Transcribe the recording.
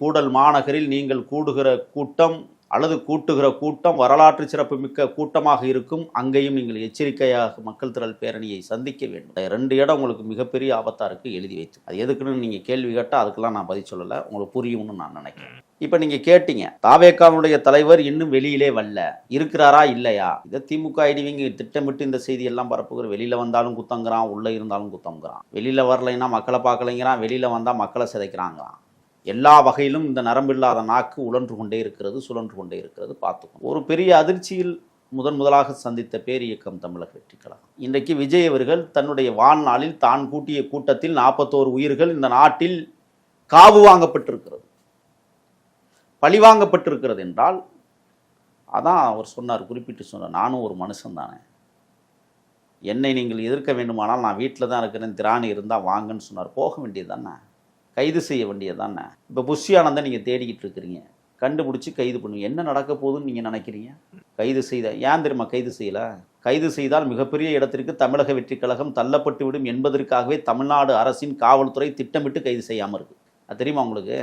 கூடல் மாநகரில் நீங்கள் கூடுகிற கூட்டம் அல்லது கூட்டுகிற கூட்டம் வரலாற்று சிறப்புமிக்க கூட்டமாக இருக்கும். அங்கேயும் நீங்கள் எச்சரிக்கையாக மக்கள் திரள் பேரணியை சந்திக்க வேண்டும். ரெண்டு இடம் உங்களுக்கு மிகப்பெரிய ஆபத்தா இருக்கு எழுதி வைத்து. அது எதுக்குன்னு நீங்க கேள்வி கேட்டால் அதுக்கெல்லாம் நான் பதில் சொல்லலை. உங்களுக்கு புரியும்னு நான் நினைக்கிறேன். இப்போ நீங்க கேட்டீங்க தாவேக்காவுடைய தலைவர் இன்னும் வெளியிலே வரல. இருக்கிறாரா இல்லையா? இதை திமுக ஐடிவிங்க திட்டமிட்டு இந்த செய்தி எல்லாம் பரப்புகிற. வெளியில வந்தாலும் குத்தங்கிறான் உள்ள இருந்தாலும் குத்தங்கிறான். வெளியில வரலைன்னா மக்களை பார்க்கலைங்கிறான் வெளியில வந்தா மக்களை சிதைக்கிறாங்கிறான் எல்லா வகையிலும் இந்த நரம்பில்லாத நாக்கு உழன்று கொண்டே இருக்கிறது சுழன்று கொண்டே இருக்கிறது பார்த்துக்கணும். ஒரு பெரிய அதிர்ச்சியில் முதன் முதலாக சந்தித்த பேர் இயக்கம் தமிழக வெற்றி கழகம். இன்றைக்கு விஜய் அவர்கள் தன்னுடைய வாழ்நாளில் தான் கூட்டிய கூட்டத்தில் நாற்பத்தோரு உயிர்கள் இந்த நாட்டில் காவு வாங்கப்பட்டிருக்கிறது. பழிவாங்கப்பட்டிருக்கிறது என்றால் அதான் அவர் சொன்னார் குறிப்பிட்டு சொன்னார் நானும் ஒரு மனுஷன் தானே. என்னை நீங்கள் எதிர்க்க வேண்டுமானால் நான் வீட்டில் தான் இருக்கிறேன் திராணி இருந்தால் வாங்கன்னு சொன்னார். போக வேண்டியது தானே? கைது செய்ய வேண்டியது தானே இப்போ புஷி நீங்கள் தேடிக்கிட்டு இருக்கிறீங்க. கண்டுபிடிச்சி கைது பண்ணுங்க. என்ன நடக்க போகுதுன்னு நீங்கள் நினைக்கிறீங்க? கைது செய்த ஏன் தெரியுமா கைது செய்யலை? கைது செய்தால் மிகப்பெரிய இடத்திற்கு தமிழக வெற்றிக் கழகம் தள்ளப்பட்டு விடும் என்பதற்காகவே தமிழ்நாடு அரசின் காவல்துறை திட்டமிட்டு கைது செய்யாமல் இருக்குது அது தெரியுமா உங்களுக்கு?